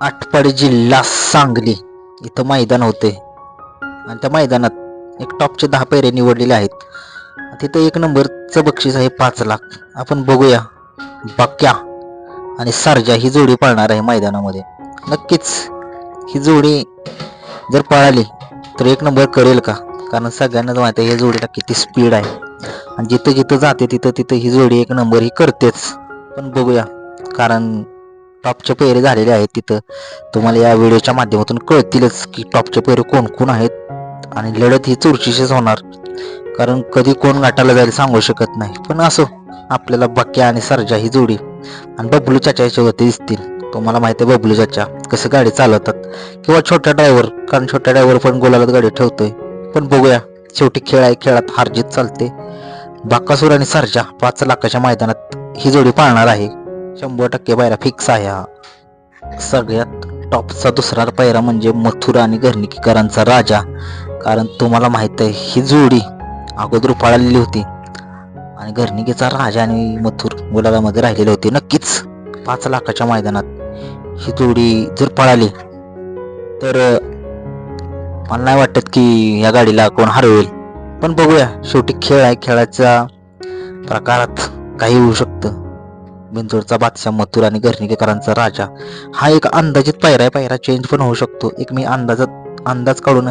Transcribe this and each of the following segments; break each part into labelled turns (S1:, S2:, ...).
S1: आटपाडी जिल्हा सांगली इथं मैदान होते. आणि त्या मैदानात एक टॉपचे दहा पैरे निवडलेले आहेत. तिथं एक नंबरचं बक्षीस आहे पाच लाख. आपण बघूया. बक्या आणि सारजा ही जोडी पाळणार आहे मैदानामध्ये. नक्कीच ही जोडी जर पळाली तर एक नंबर करेल का? कारण सगळ्यांनाच माहिती आहे या जोडीला किती स्पीड आहे. आणि जिथं जिथं जाते तिथं तिथं ही जोडी एक नंबर ही करतेच. पण बघूया. कारण टॉपचे पेरे झालेले आहेत तिथं. तुम्हाला या व्हिडिओच्या माध्यमातून कळतीलच की टॉपचे पेरे कोण कोण आहेत आणि लढत ही चुरशीशीच होणार. कारण कधी कोण गाठाला जाईल सांगू शकत नाही. पण असो आपल्याला बक्या आणि सरजा ही जोडी आणि बबलू चाचा याच्यावरती दिसतील. तुम्हाला माहिती आहे बबलू चाचा कसं गाडी चालवतात. किंवा छोट्या ड्रायव्हर कारण छोट्या ड्रायव्हर पण गोलाला गाडी ठेवतोय. पण बघूया शेवटी खेळ आहे खेळात हारजीत चालते. बाकासूर आणि सरजा पाच लाखाच्या मैदानात ही जोडी पाळणार आहे. शंभर टक्के पायरा फिक्स आहे हा. सगळ्यात टॉपचा दुसरा पायरा म्हणजे मथुरा आणि घरणिकीकरांचा राजा. कारण तुम्हाला माहीत आहे ही जोडी अगोदर पळालेली होती. आणि घरणिकेचा राजा आणि मथुर गुलालामध्ये राहिलेले होते. नक्कीच पाच लाखाच्या मैदानात ही जोडी जर पळाली तर मला नाही वाटत की या गाडीला कोण हरवेल. पण बघूया शेवटी खेळ आहे खेळाच्या प्रकारात काही होऊ शकतं. बिंजोडचा बादशाह मथुर आणि घरणिकेकरांचा राजा हा एक अंदाजित पायरा आहे. पायरा चेंज पण होऊ शकतो. एक मी अंदाजात अंदाज काढून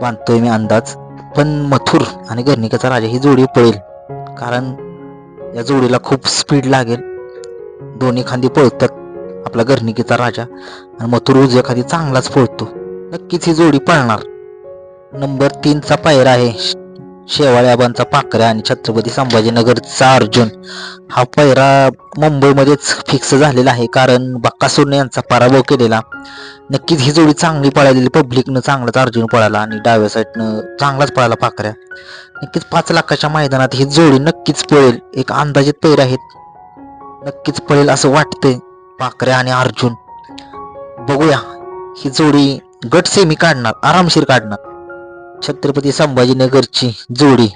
S1: बांधतोय मी अंदाज. पण मथुर आणि घरणिकेचा राजा ही जोडी पळेल. कारण या जोडीला खूप स्पीड लागेल. दोन्ही खांदी पळतात आपला घरणिकेचा राजा. आणि मथुर उजव्या खांदी चांगलाच पळतो. नक्कीच ही जोडी पळणार. नंबर तीनचा पायरा आहे. शेवाळ्याबांचा पाखऱ्या आणि छत्रपती संभाजीनगरचा अर्जुन. हा पैरा मुंबईमध्येच फिक्स झालेला आहे कारण बक्कासूरने यांचा पराभव केलेला. नक्कीच ही जोडी चांगली पळालेली पब्लिकनं चांगलाच अर्जुन पळाला आणि डाव्या साईडनं चांगलाच पळाला पाखऱ्या. नक्कीच पाच लाखाच्या मैदानात ही जोडी नक्कीच पळेल एक अंदाजित पैर आहेत. नक्कीच पळेल असं वाटतंय पाखऱ्या आणि अर्जुन. बघूया ही जोडी गट सेमी काढणार आरामशीर काढणार. छत्रपती संभाजीनगरची जोडी.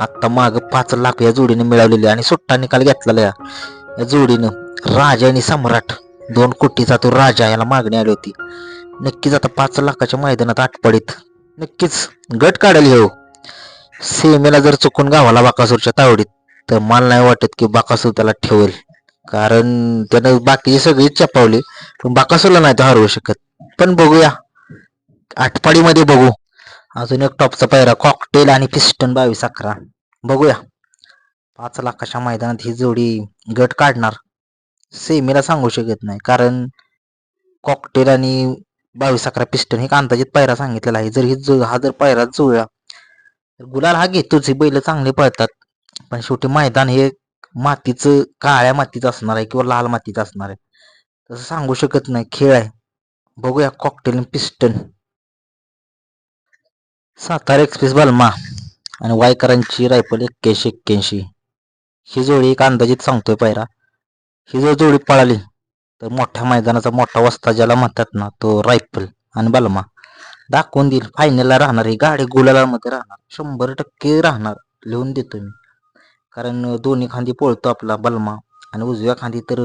S1: आत्ता माग पाच लाख या जोडीने मिळवलेली आणि सुट्टा निकाल घेतलेला या जोडीनं राजा आणि सम्राट दोन कोटीचा तो राजा याला मागणी आली होती. नक्कीच आता पाच लाखाच्या मैदानात आठपडीत नक्कीच गट काढेल हो सेमेला जर चुकून गावाला बाकासूरच्या तावडीत तर मला नाही वाटत की बाकासूर त्याला ठेवेल. कारण त्यानं बाकीची सगळी चपावली पण बाकासूरला नाही तो हरवू शकत. पण बघूया. आठपाडीमध्ये बघू. अजून एक टॉपचा पायरा कॉकटेल आणि पिस्टन बावीस अकरा. बघूया. पाच लाखाच्या मैदानात ही जोडी गट काढणार. सेमीला सांगू शकत नाही कारण कॉकटेल आणि बावीस अकरा पिस्टन हे अंदाजित पायरा सांगितलेला आहे. जर ही जो हा जर पायरा जुळला तर गुलाल हा घेतोच. ही बैल चांगले पळतात. पण शेवटी मैदान हे मातीचं काळ्या मातीचं असणार आहे किंवा लाल मातीचं असणार आहे. तसं सांगू शकत नाही. खेळ आहे. बघूया कॉकटेल आणि पिस्टन सातारा एक्सप्रेस बलमा आणि वायकरांची रायफल एक्क्याऐंशी एक्क्याऐंशी. ही जोडी एक अंदाजित सांगतोय पायरा. ही जर जोडी पळाली तर मोठ्या मैदानाचा मोठा वस्ता ज्याला म्हणतात ना तो रायफल आणि बलमा. दाखवून देईल फायनलला राहणार ही गाडी गुलालामध्ये राहणार शंभर टक्के राहणार लिहून देतो मी. कारण दोन्ही खांदी पळतो आपला बलमा आणि उजव्या खांदी तर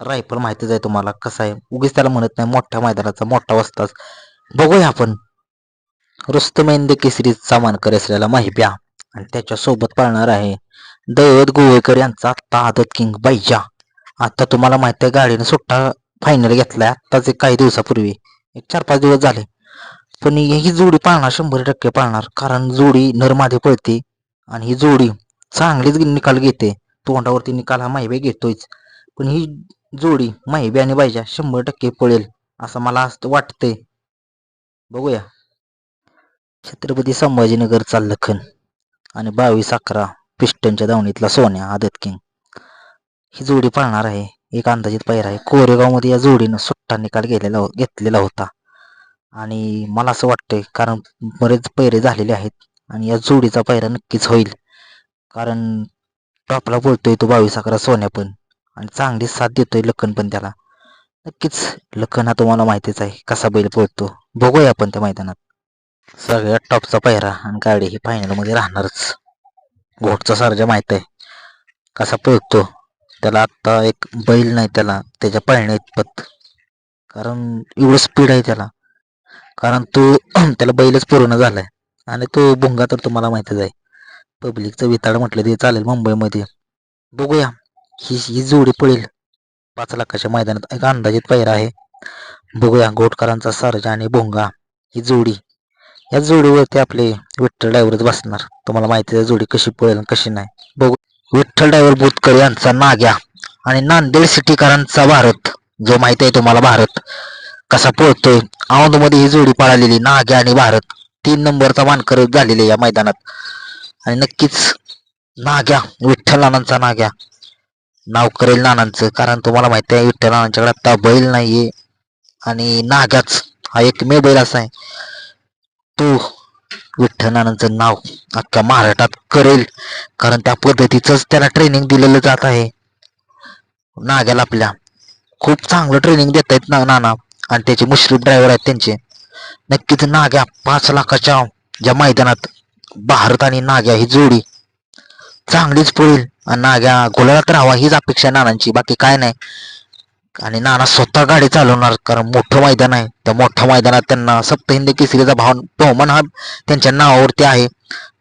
S1: रायफल माहितीच आहे तुम्हाला कसं आहे. उगीच त्याला म्हणत नाही मोठ्या मैदानाचा मोठा वस्ताच. बघूया आपण. रुस्तमेंद केसरी मानकर असलेला माहिप्या आणि त्याच्यासोबत पाळणार आहे दैवत गोवेकर यांचा आत्ता आदत किंग बाईजा आता तुम्हाला माहिती आहे गाडीने सुट्टा फायनल घेतलाय आत्ताच एक काही दिवसापूर्वी. एक चार पाच दिवस झाले. पण ही जोडी पाळणार शंभर टक्के पाळणार. कारण जोडी नरमाधे पळते आणि ही जोडी चांगलीच निकाल घेते. तोंडावरती निकाल हा माहिबे घेतोयच. पण ही जोडी माहिबी आणि बाईजा शंभर टक्के पळेल असं मला असं वाटतंय. बघूया. छत्रपती संभाजीनगरचा लखन आणि बावीस अकरा पिस्टनच्या दावणीतला सोन्या आदत किंग. ही जोडी पाळणार आहे. एक अंदाजित पैर आहे. कोरेगावमध्ये या जोडीनं सुट्टा निकाल गेलेला हो-, घेतलेला होता. आणि मला असं वाटतंय कारण बरेच पैरे झालेले आहेत आणि या जोडीचा पैरा नक्कीच होईल. कारण टॉपला बोलतोय तो बावीस अकरा सोन्या पण. आणि चांगली साथ देतोय लखन पण त्याला. नक्कीच लखन हा तुम्हाला माहितीच आहे कसा बैल पोळतो. बघूया आपण त्या मैदानात. सगळ्यात टॉपचा पायरा आणि गाडी ही फायनलमध्ये राहणारच. घोटचा सारजा माहीत आहे. कसा पळतो त्याला आत्ता एक बैल नाही त्याला त्याच्या पाळण्या इतपत कारण एवढं स्पीड आहे त्याला. कारण तो त्याला बैलच पूर्ण झालाय. आणि तो भुंगा तर तुम्हाला माहितीच आहे. पब्लिकचं विताड म्हटलं ते चालेल मुंबईमध्ये. बघूया. ही ही जोडी पडेल पाच लाखाच्या मैदानात एक अंदाजित पैरा आहे. बघूया गोटकरांचा सरजा आणि भोंगा. ही जोडी या जोडीवरती आपले विठ्ठल ड्रायव्हरच बसणार. तुम्हाला माहिती आहे जोडी कशी पळेल कशी नाही. बघू. विठ्ठल ड्रायव्हर बोतकर यांचा नाग्या आणि नांदेड सिटीकरांचा भारत. जो माहिती आहे तुम्हाला भारत. कसा पळतोय. औंधमध्ये ही जोडी पळालेली नाग्या आणि भारत. तीन नंबरचा मानकर झालेले या मैदानात. आणि नक्कीच नाग्या विठ्ठल नानांचा नाग्या. नाव करेल नानांचं कारण तुम्हाला माहिती आहे विठ्ठल नानांच्याकडे आता बैल नाहीये. आणि नाग्याच हा एकमेव बैल असा आहे. तो विठ्ठल नाव अख्ख्या महाराष्ट्रात करेल. कारण त्या पद्धतीचंच त्याला ट्रेनिंग दिलेलं जात आहे. नाग्याला आपल्या खूप चांगलं ट्रेनिंग देत आहेत ना नाना. आणि त्याचे मुश्रीफ ड्रायव्हर आहेत त्यांचे. नक्कीच नाग्या पाच लाखाच्या ज्या मैदानात भारत आणि नाग्या ही जोडी चांगलीच पळेल आणि नाग्या गोलात राहावा हीच अपेक्षा नानांची. बाकी काय नाही. आणि नाना स्वतः गाडी चालवणार कारण मोठं मैदान आहे. त्या मोठ्या मैदानात त्यांना सप्तहिंद केसरीचा भाव बहुमान हा त्यांच्या नावावरती आहे.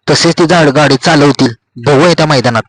S1: तसेच ती झाड गाडी चालवतील. बघूया त्या मैदानात.